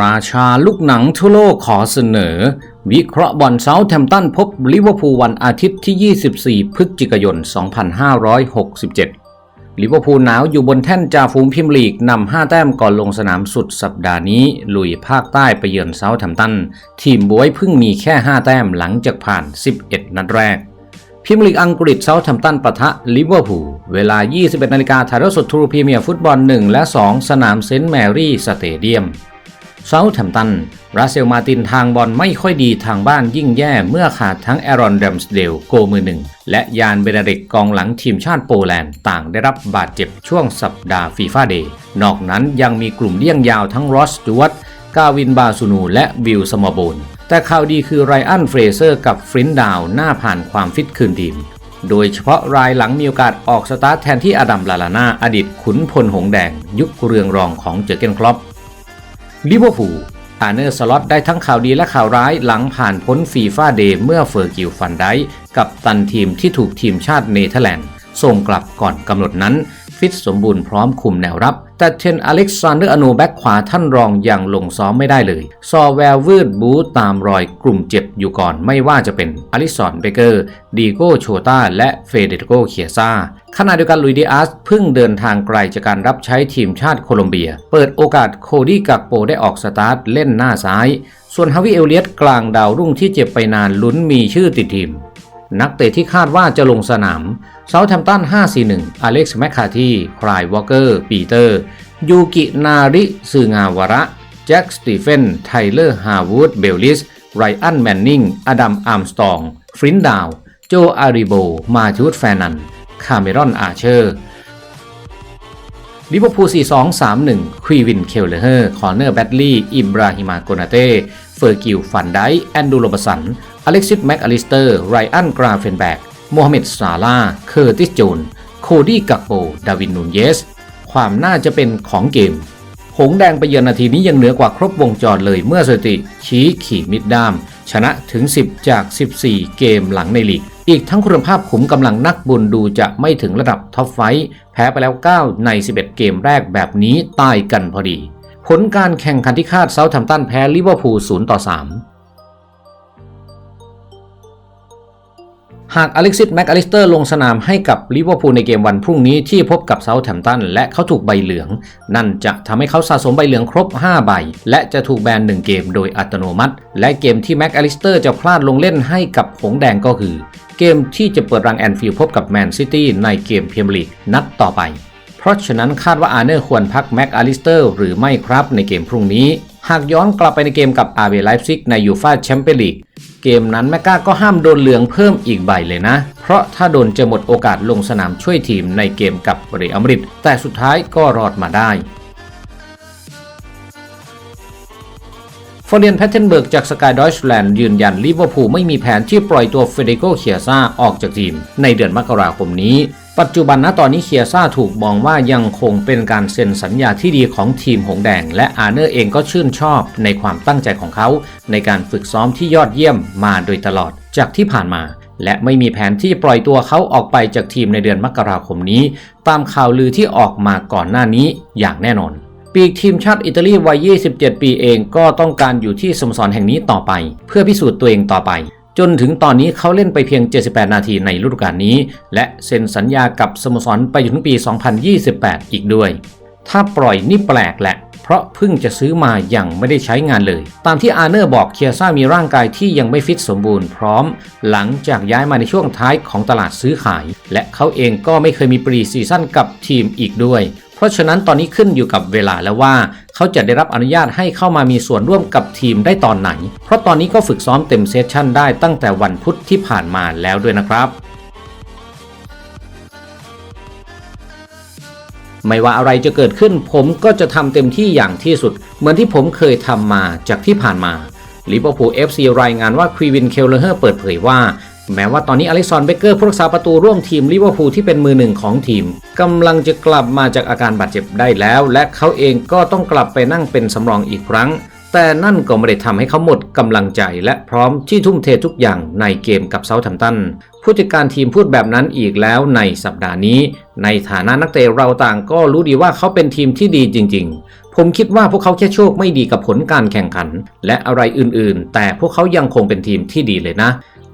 ราชาลูกหนังทั่วโลกขอเสนอ วิเคราะห์บอลเซาท์แฮมป์ตันพบลิเวอร์พูลวันอาทิตย์ที่ 24 พฤศจิกายน 2567 ลิเวอร์พูลหนาวอยู่บนแท่นจ่าฝูงพิมลีกนำ 5 แต้มก่อนลงสนามสุดสัปดาห์นี้ ลุยภาคใต้ไปเยือนเซาท์แฮมป์ตัน ทีมบวยเพิ่งมีแค่ 5 แต้มหลังจากผ่าน 11 นัดแรกพิมลีกอังกฤษเซาท์แฮมป์ตันปะทะลิเวอร์พูลเวลา 21นาฬิกาถ่ายทอดสดทูรูพรีเมียร์ฟุตบอล 1 และ 2 สนามเซนต์แมรี่สเตเดียม เซาท์แฮมตันราเซลมาตินทางบอลไม่ค่อยดีทางบ้านยิ่งแย่เมื่อขาดทั้งแอรอนแดมสเดลโกมือหนึ่ง และยานเบเนเดกกองหลังทีมชาติโปแลนด์ต่างได้รับบาดเจ็บช่วงสัปดาห์ฟีฟ่าเดย์นอกนั้นยังมีกลุ่มเลี่ยงยาวทั้งรอสจวตกาวินบาซูนูและวิลสมบูรแต่ข่าวดีคือไรอันเฟรเซอร์กับฟรินดาวหน้าผ่านความฟิตคืนทีมโดยเฉพาะรายหลังมีโอกาสออกสตาร์ทแทนที่อดัมลาลานาอดีตขุนพลหงแดง ยุคเรืองรองของเจอเกนคลอป ลิเวอร์พูลอาเนอร์สล็อตได้ทั้งข่าวดีและข่าวร้ายหลังผ่านพ้นฟีฟ่าเดย์เมื่อเฟอร์กิลฟันไดกับตันทีมที่ถูกทีมชาติเนเธอร์แลนด์ส่งกลับก่อนกำหนดนั้น ฟิตสมบูรณ์พร้อมคุมแนวรับ แต่เทนอเล็กซานเดอร์อโนแบ็กขวาท่านรองยังลงซ้อมไม่ได้เลย ซอแวร์วืดบูตามรอยกลุ่มเจ็บอยู่ก่อนไม่ว่าจะเป็นอลิสันเบเกอร์ ดีโก้โชตาและเฟเดริโกเคียซาขณะเดียวกันลุยดิอาสเพิ่งเดินทางไกลจากการรับใช้ทีมชาติโคลอมเบีย เปิดโอกาสโคดี้กักโปได้ออกสตาร์ทเล่นหน้าซ้าย ส่วนฮาวิเอลเลียตกลางดาวรุ่งที่เจ็บไปนานลุ้นมีชื่อติดทีมนักเตะที่คาดว่าจะลงสนาม เซาท์แฮมตัน 541 อเล็กซ์แมคคาทีคลายวอเกอร์ ปีเตอร์ ยูกินาริซึงาวระ แจ็คสตีเฟน ไทเลอร์ ฮาวูด เบลลิส ไรอัน แมนนิง อดัม อาร์มสตอง ฟรินดาว โจ อาริโบ มาทูดแฟนัน คาเมรอน อาเชอร์ลิเวอร์พูล4-2-3-1 ควีวิน เคลเลอร์ คอร์เนอร์ แบดลีย์ อิบราฮิมา โกนาเต้ เฟอร์กิลฟันได แอนดูโรบสัน อเล็กซิส แม็กอลิสเตอร์ ไรอัน กราเฟนแบก โมฮัมเหม็ดซาลาเคอร์ติสโจน โคดี้กักโบดาวินนูนเยส ความน่าจะเป็นของเกม หงแดงไปเยือนนาทีนี้ยังเหนือกว่าครบวงจรเลยเมื่อสติชี้ขี่มิดด้าม ชนะถึง 10 จาก 14 เกมหลังในลีก อีกทั้งคุณภาพขุมกำลังนักบุญดูจะไม่ถึงระดับท็อปไฟท์แพ้ไปแล้ว 9 ใน 11 เกมแรกแบบนี้ตายกันพอดี ผลการแข่งขันที่คาดเซาท์แฮมป์ตันแพ้ลิเวอร์พูล 0 ต่อ 3 หากอเล็กซิสแม็กอลิสเตอร์ลงสนามให้กับลิเวอร์พูลในเกมวันพรุ่งนี้ที่พบกับเซาท์แฮมป์ตันและเขาถูกใบเหลือง นั่นจะทำให้เขาสะสมใบเหลืองครบ 5 ใบ และจะถูกแบน 1 เกมโดยอัตโนมัติ และเกมที่แม็กอลิสเตอร์จะพลาดลงเล่นให้กับหงแดงก็คือ เกมที่จะเปิดรังแอนฟิลด์พบกับแมนซิตี้ในเกมพรีเมียร์ลีกนัดต่อไป เพราะฉะนั้นคาดว่าอาร์เนอร์ควรพักแม็กอลิสเตอร์หรือไม่ครับในเกมพรุ่งนี้ หากย้อนกลับไปในเกมกับอาร์เบไลฟ์ซิกในยูฟาแชมเปี้ยนลีกเกมนั้นแมกกาก็ห้ามโดนเหลืองเพิ่มอีกใบเลยนะ เพราะถ้าโดนจะหมดโอกาสลงสนามช่วยทีมในเกมกับเรอัลมาดริดแต่สุดท้ายก็รอดมาได้ฟอร์เรียนแพทเทนเบิร์กจากสกายดอยชแลนด์ยืนยันลิเวอร์พูลไม่มีแผนที่ปล่อยตัวเฟเดโกเคียซาออกจากทีมในเดือนมกราคมนี้ ปัจจุบันณตอนนี้เคียซ่าถูกมองว่ายังคงเป็นการเซ็นสัญญาที่ดีของทีมหงแดง และอาเนอร์เองก็ชื่นชอบในความตั้งใจของเขา ในการฝึกซ้อมที่ยอดเยี่ยมมาโดยตลอดจากที่ผ่านมา และไม่มีแผนที่ปล่อยตัวเขาออกไปจากทีมในเดือนมกราคมนี้ ตามข่าวลือที่ออกมาก่อนหน้านี้อย่างแน่นอน ปีกทีมชาติอิตาลีวัย 27 ปีเองก็ต้องการอยู่ที่สโมสรแห่งนี้ต่อไป เพื่อพิสูจน์ตัวเองต่อไป จนถึงตอนนี้เขาเล่นไปเพียง 78 นาทีในฤดูกาลนี้ และเซ็นสัญญากับสโมสรไปจนถึงปี 2028 อีกด้วย ถ้าปล่อยนี่แปลกแหละ เพราะเพิ่งจะซื้อมาอย่างไม่ได้ใช้งานเลย ตามที่อาเนอร์บอกเคียซ่ามีร่างกายที่ยังไม่ฟิตสมบูรณ์พร้อม หลังจากย้ายมาในช่วงท้ายของตลาดซื้อขาย และเขาเองก็ไม่เคยมีปรีซีซั่นกับทีมอีกด้วย เพราะฉะนั้นตอนนี้ขึ้นอยู่กับเวลาแล้วว่า เขาจะได้รับอนุญาตให้เข้ามามีส่วนร่วมกับทีมได้ตอนไหน เพราะตอนนี้ก็ฝึกซ้อมเต็มเซสชั่นได้ตั้งแต่วันพุธที่ผ่านมาแล้วด้วยนะครับไม่ว่าอะไรจะเกิดขึ้นผมก็จะทำเต็มที่อย่างที่สุด เหมือนที่ผมเคยทำมาจากที่ผ่านมาลิเวอร์พูล FC รายงานว่าควีวินเคลเลอร์เปิดเผยว่า แม้ว่าตอนนี้อเล็กซานเบเกอร์ผู้รักษาประตูร่วมทีมลิเวอร์พูลที่เป็นมือหนึ่งของทีมกำลังจะกลับมาจากอาการบาดเจ็บได้แล้ว และเขาเองก็ต้องกลับไปนั่งเป็นสำรองอีกครั้ง แต่นั่นก็ไม่ได้ทำให้เขาหมดกำลังใจ และพร้อมที่ทุ่มเททุกอย่างในเกมกับเซาท์แฮมป์ตันผู้จัดการทีมพูดแบบนั้นอีกแล้วในสัปดาห์นี้ ในฐานะนักเตะเราต่างก็รู้ดีว่าเขาเป็นทีมที่ดีจริง ๆผผมคิดว่าพวกเขาแค่โชคไม่ดีกับผลการแข่งขัน และอะไรอื่นๆ แต่พวกเขายังคงเป็นทีมที่ดีเลยนะ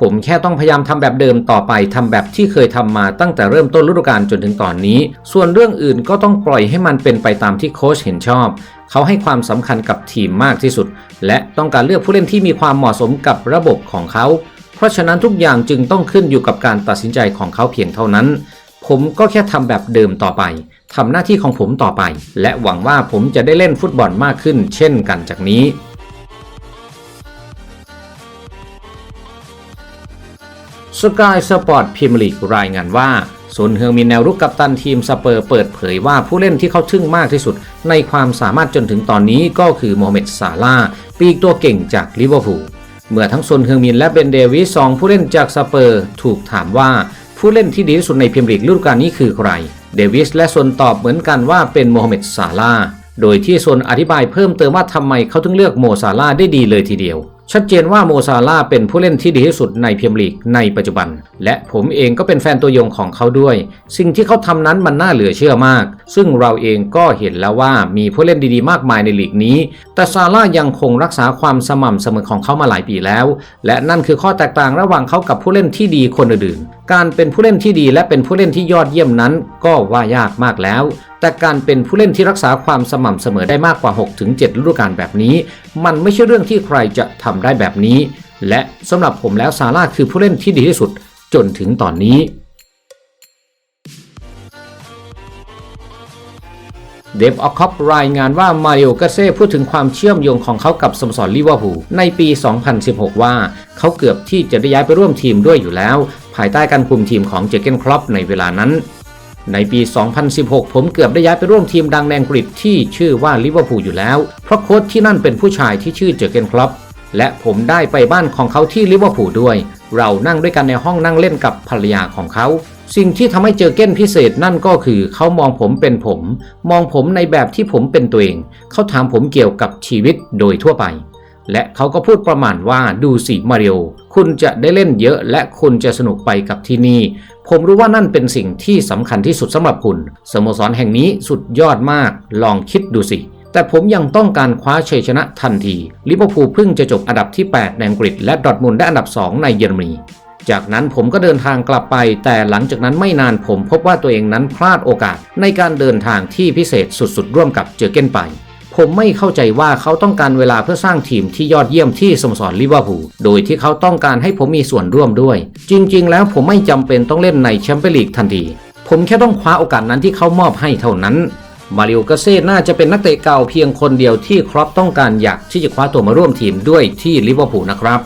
ผมแค่ต้องพยายามทำแบบเดิมต่อไปทำแบบที่เคยทำมาตั้งแต่เริ่มต้นฤดูกาลจนถึงตอนนี้ ส่วนเรื่องอื่นก็ต้องปล่อยให้มันเป็นไปตามที่โค้ชเห็นชอบ เขาให้ความสำคัญกับทีมมากที่สุด และต้องการเลือกผู้เล่นที่มีความเหมาะสมกับระบบของเขา เพราะฉะนั้นทุกอย่างจึงต้องขึ้นอยู่กับการตัดสินใจของเขาเพียงเท่านั้น ผมก็แค่ทำแบบเดิมต่อไปทำหน้าที่ของผมต่อไป และหวังว่าผมจะได้เล่นฟุตบอลมากขึ้น เช่นกันจากนี้ สกายสปอร์ตพิมลีกรายงานว่าซุนเฮืองมินแนวรุกกัปตันทีมสเปอร์เปิดเผยว่าผู้เล่นที่เขาทึ่งมากที่สุด ในความสามารถจนถึงตอนนี้ก็คือโมฮัมเหม็ดซาลาปีกตัวเก่งจากลิเวอร์พูลเมื่อทั้งซุนเฮืองมินและเบนเดวิสสองผู้เล่นจากสเปอร์ถูกถามว่าผู้เล่นที่ดีที่สุดในพรีเมียร์ลีกฤดูกาลนี้คือใคร เดวิสและซนตอบเหมือนกันว่าเป็นโมฮัมเหม็ดซาลาโดยที่ซนอธิบายเพิ่มเติมว่าทำไมเขาถึงเลือกโมซาลาได้ดีเลยทีเดียว ชัดเจนว่าโมซาลาเป็นผู้เล่นที่ดีที่สุดในเมียร์ลีกในปัจจุบัน และผมเองก็เป็นแฟนตัวยงของเขาด้วย สิ่งที่เขาทำนั้นมันน่าเหลือเชื่อมาก ซึ่งเราเองก็เห็นแล้วว่ามีผู้เล่นดีๆมากมายในลีกนี้ แต่ซาลายังคงรักษาความสม่ำเสมอของเขามาหลายปีแล้ว และนั่นคือข้อแตกต่างระหว่างเขากับผู้เล่นที่ดีคนอื่นๆ การเป็นผู้เล่นที่ดีและเป็นผู้เล่นที่ยอดเยี่ยมนั้น ก็ว่ายากมากแล้ว แต่การเป็นผู้เล่นที่รักษาความสม่ำเสมอได้มากกว่า 6-7ฤดูกาลแบบนี้ มันไม่ใช่เรื่องที่ใครจะทำได้แบบนี้ และสำหรับผมแล้วซาร่าคือผู้เล่นที่ดีที่สุดจนถึงตอนนี้เดฟออคอปรายงานว่ามาริโอกาเซ่พูดถึงความเชื่อมโยงของเขากับสโมสรลิเวอร์พูลในปี 2016 ว่า เขาเกือบที่จะได้ย้ายไปร่วมทีมด้วยอยู่แล้ว ภายใต้การคุมทีมของเจเกนครอปในเวลานั้น ในปี 2016 ผมเกือบได้ย้ายไปร่วมทีมดังในอังกฤษที่ชื่อว่าลิเวอร์พูลอยู่แล้ว เพราะโค้ชที่นั่นเป็นผู้ชายที่ชื่อเจอเกนครอปและผมได้ไปบ้านของเขาที่ลิเวอร์พูลด้วย เรานั่งด้วยกันในห้องนั่งเล่นกับภรรยาของเขา สิ่งที่ทำให้เจอเก้นพิเศษนั่นก็คือเขามองผมเป็นผม มองผมในแบบที่ผมเป็นตัวเอง เขาถามผมเกี่ยวกับชีวิตโดยทั่วไป และเขาก็พูดประมาณว่าดูสิมาริโอ คุณจะได้เล่นเยอะและคุณจะสนุกไปกับที่นี่ ผมรู้ว่านั่นเป็นสิ่งที่สำคัญที่สุดสำหรับคุณ สโมสรแห่งนี้สุดยอดมาก ลองคิดดูสิแต่ผมยังต้องการคว้าชัยชนะทันที ลิเวอร์พูลเพิ่งจะจบอันดับที่ 8 ในอังกฤษ และดอทมุนได้อันดับ 2 ในเยอรมนี จากนั้นผมก็เดินทางกลับไป แต่หลังจากนั้นไม่นานผมพบว่าตัวเองนั้นพลาดโอกาสในการเดินทางที่พิเศษสุดๆ ร่วมกับเจอเก้นไป ผมไม่เข้าใจว่าเขาต้องการเวลาเพื่อสร้างทีมที่ยอดเยี่ยมที่สโมสรลิเวอร์พูลโดยที่เขาต้องการให้ผมมีส่วนร่วมด้วย จริง ๆ แล้วผมไม่จำเป็นต้องเล่นในแชมเปี้ยนลีกทันที ผมแค่ต้องคว้าโอกาสนั้นที่เขามอบให้เท่านั้นมาริโอกาเซ่น่าจะเป็นนักเตะเก่าเพียงคนเดียวที่ครอปต้องการอยากที่จะคว้าตัวมาร่วมทีมด้วยที่ลิเวอร์พูลนะครับ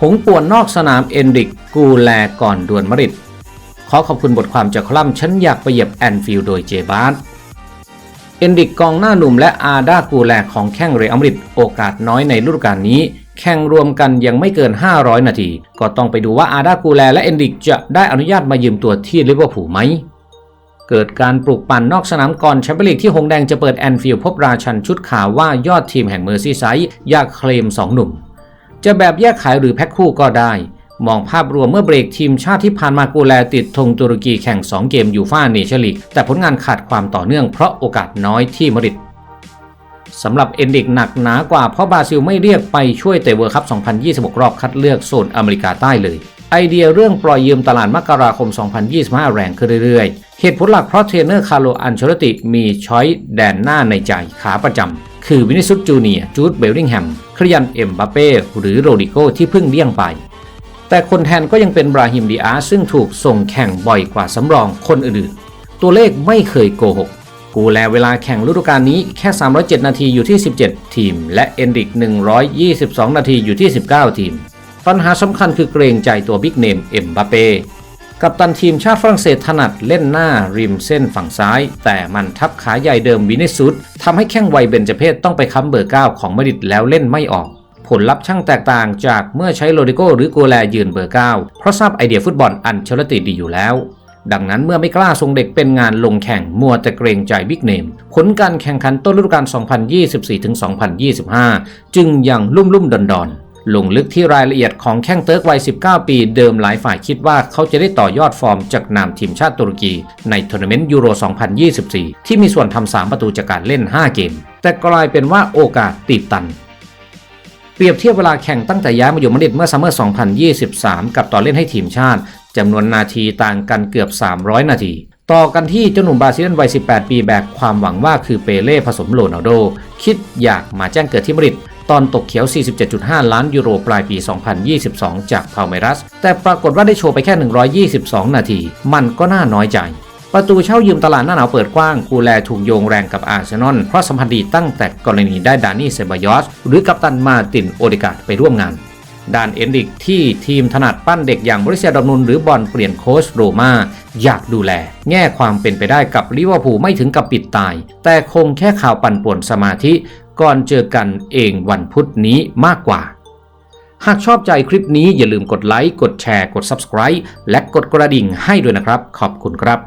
ผงป่วนนอกสนามเอนริกกูแลก่อนดวลมริด ขอขอบคุณบทความจากคลัมฉันอยากไปเหยียบแอนฟิลด์โดยเจบาร์เอนริกกองหน้าหนุ่มและอาดากูแลของแข้งเรอัลมาดริดโอกาสน้อยในฤดูกาลนี้ แข่งรวมกันยังไม่เกิน 500 นาที ก็ต้องไปดูว่าอาดากูแลและเอนริกจะได้อนุญาตมายืมตัวที่ลิเวอร์พูลไหม เกิดการปลุกปั่นนอกสนามก่อนแชมเปี้ยนลีกที่หงแดงจะเปิดแอนฟิลด์พบราชันชุดขาวว่ายอดทีมแห่งเมอร์ซีไซด์อยากเคลม 2 หนุ่ม จะแบบแยกขายหรือแพ็คคู่ก็ได้ มองภาพรวมเมื่อเบรกทีมชาติที่ผ่านมากูแลติดธงตุรกีแข่ง 2 เกมยูฟ่าเนชั่นลีกแต่ผลงานขาดความต่อเนื่องเพราะโอกาสน้อยที่มริดสำหรับเอนดิกหนักหนากว่าเพราะบราซิลไม่เรียกไปช่วยเตะเวิร์คัพ 2026 รอบคัดเลือกโซนอเมริกาใต้เลย ไอเดียเรื่องปล่อยยืมตลาดมกราคม 2025 แรงขึ้นเรื่อยๆ เหตุผลหลักเพราะเทรนเนอร์คาร์โลอันเชลติมีช้อยแดนหน้าในใจขาประจำคือวินิสุสจูเนีย์จูดเบลลิงแฮมคริยันเอ็มบาเป้หรือโรดิโกที่เพิ่งเลี่ยงไป แต่คนแทนก็ยังเป็นบราฮิมดีอาร์ซึ่งถูกส่งแข่งบ่อยกว่าสำรองคนอื่นๆ ตัวเลขไม่เคยโกหก กูแลเวลาแข่งฤดูกาลนี้แค่ 307 นาทีอยู่ที่ 17 ทีม และเอนดิก 122 นาทีอยู่ที่ 19 ทีม ปัญหาสำคัญคือเกรงใจตัวบิ๊กเนมเอ็มบาเป้กัปตันทีมชาติฝรั่งเศสถนัดเล่นหน้าริมเส้นฝั่งซ้าย แต่มันทับขาใหญ่เดิมวินิสุสทำให้แข้งวัยเบนจเพศต้องไปค้ำเบอร์9ของมาดริดแล้วเล่นไม่ออก ผลลัพธ์ช่างแตกต่างจากเมื่อใช้โรดิโกหรือโกแลยืนเบอร์ 9 เพราะทราบไอเดียฟุตบอลอันเชลติดีอยู่แล้ว ดังนั้นเมื่อไม่กล้าส่งเด็กเป็นงานลงแข่งมัวแต่เกรงใจบิ๊กเนม ผลการแข่งขันต้นฤดูกาล 2024-2025 จึงยังลุ่มลุ่มดอนดอนลงลึกที่รายละเอียดของแข้งเติร์กวัย 19 ปีเดิมหลายฝ่ายคิดว่าเขาจะได้ต่อยอดฟอร์มจากนามทีมชาติตุรกีในทัวร์นาเมนต์ยูโร 2024 ที่มีส่วนทำ 3 ประตูจากการเล่น 5 เกม แต่กลายเป็นว่าโอกาสติดตัน รียบเทียบเวลาแข่งตั้งแต่ย้ายมาอยู่มาดริดเมื่อซัมเมอร์ 2023 กับตอนเล่นให้ทีมชาติจำนวนนาทีต่างกันเกือบ 300 นาที ต่อกันที่เจ้าหนุ่มบราซิลวัย 18 ปีแบกความหวังว่าคือเปเล่ผสมโรนัลโด คิดอยากมาแจ้งเกิดที่มาดริดตอนตกเขียว 47.5 ล้านยูโรปลายปี 2022 จากพาเมรัส แต่ปรากฏว่าได้โชว์ไปแค่ 122 นาที มันก็น่าน้อยใจ ประตูเช่ายืมตลาดหน้าหนาวเปิดกว้างกูแลถูกโยงแรงกับอาร์เซนอลเพราะสัมพันธ์ดีตั้งแต่กรณีได้ดานี่เซบายอส หรือกัปตันมาตินโอเดกาดไปร่วมงานด้านเอนริกที่ทีมถนัดปั้นเด็กอย่างบริเซียดอร์ทมุนหรือบอลเปลี่ยนโค้ชโรมาอยากดูแล แง่ความเป็นไปได้กับลิเวอร์พูลไม่ถึงกับปิดตาย แต่คงแค่ข่าวปั่นป่วนสมาธิ ก่อนเจอกันเองวันพุธนี้มากกว่า หากชอบใจคลิปนี้อย่าลืมกดไลค์กดแชร์กด Subscribe และกดกระดิ่งให้ด้วยนะครับ ขอบคุณครับ